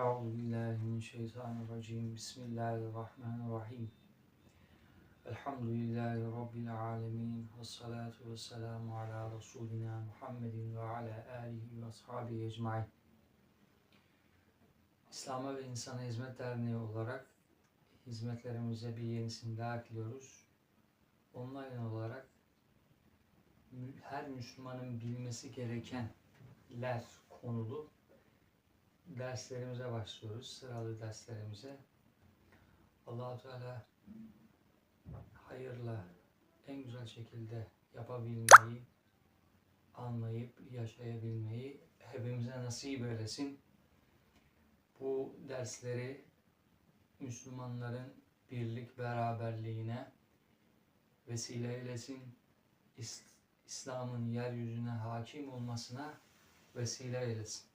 Euzu billahi mineşşeytanirracim. Bismillahirrahmanirrahim. Elhamdülillahi rabbil alamin. Ves salatu vesselamu ala resulina Muhammedin ve ala alihi ve ashabihi ecmaîn. İslam'a ve İnsana Hizmet Derneği olarak hizmetlerimize bir yenisini daha ekliyoruz. Online olarak her Müslümanın bilmesi gerekenler konulu derslerimize başlıyoruz. Sıralı derslerimize. Allahu Teala hayırla en güzel şekilde yapabilmeyi, anlayıp yaşayabilmeyi hepimize nasip eylesin. Bu dersleri Müslümanların birlik beraberliğine vesile eylesin. İs- İslam'ın yeryüzüne hakim olmasına vesile eylesin.